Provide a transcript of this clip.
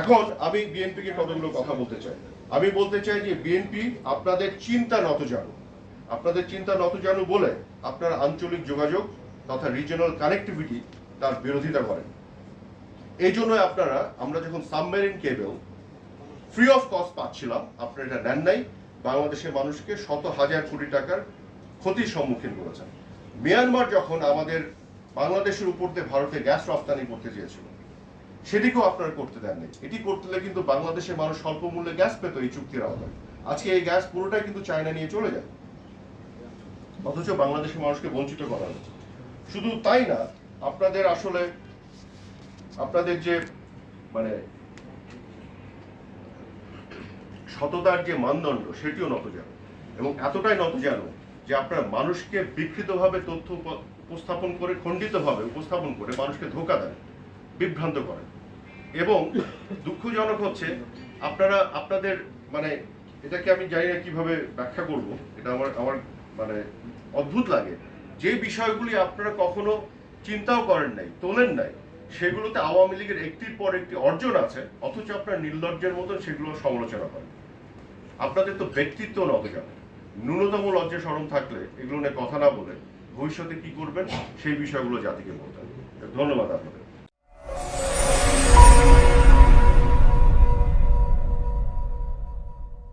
এখন আমি বিএনপিকে কতগুলো কথা বলতে চাই? আমি বলতে চাই যে বিএনপি আপনাদের চিন্তা নত জানু আপনাদের চিন্তা নত জানু বলে আপনারা আঞ্চলিক যোগাযোগ তথা রিজিওনাল কানেক্টিভিটি তার বিরোধিতা করেন। এই জন্য আপনারা, আমরা যখন submarine cable free of cost পাচ্ছিলাম, আপনারা এটা নেন নাই, বাংলাদেশের মানুষকে শত হাজার কোটি টাকার ক্ষতির সম্মুখীন করেছেন। মিয়ানমার যখন আমাদের বাংলাদেশের উপর দিয়ে ভারতে গ্যাস রপ্তানি করতে চেয়েছিল সেটিকেও আপনারা করতে দেননি। এটি করতে হলে কিন্তু বাংলাদেশের মানুষ স্বল্প মূল্যে গ্যাস পেত এই চুক্তির আওতায়। আজকে এই গ্যাস পুরোটাই কিন্তু চায়না নিয়ে চলে যায়। অথচ বাংলাদেশের মানুষকে বঞ্চিত করা হচ্ছে। শুধু তাই না, আপনাদের আসলে আপনাদের যে মানে সততার যে মানদণ্ড, সেটিও নত এবং এতটাই নত যে আপনারা মানুষকে বিকৃতভাবে তথ্য উপ- উপস্থাপন করে, খণ্ডিতভাবে উপস্থাপন করে মানুষকে ধোকা দেন, বিভ্রান্ত করেন। এবং দুঃখজনক হচ্ছে আপনারা, আপনাদের মানে এটাকে আমি জানি না কীভাবে ব্যাখ্যা করব, এটা আমার আমার মানে অদ্ভুত লাগে। যে বিষয়গুলি আপনারা কখনো চিন্তাও করেন নাই, তোলেন নাই, সেগুলোতে আওয়ামী লীগের একটির পর একটি অর্জন আছে, অথচ আপনার নির্লজ্জের মতন সেগুলো সমালোচনা করেন। আপনাদের তো ব্যক্তিত্ব যাবে ন্যূনতম লজ্জা সরম থাকলে এগুলো নিয়ে কথা না বলে ভবিষ্যতে কি করবেন, সেই বিষয়গুলো জাতিকে বলতেন ধন্যবাদ আপনাদের।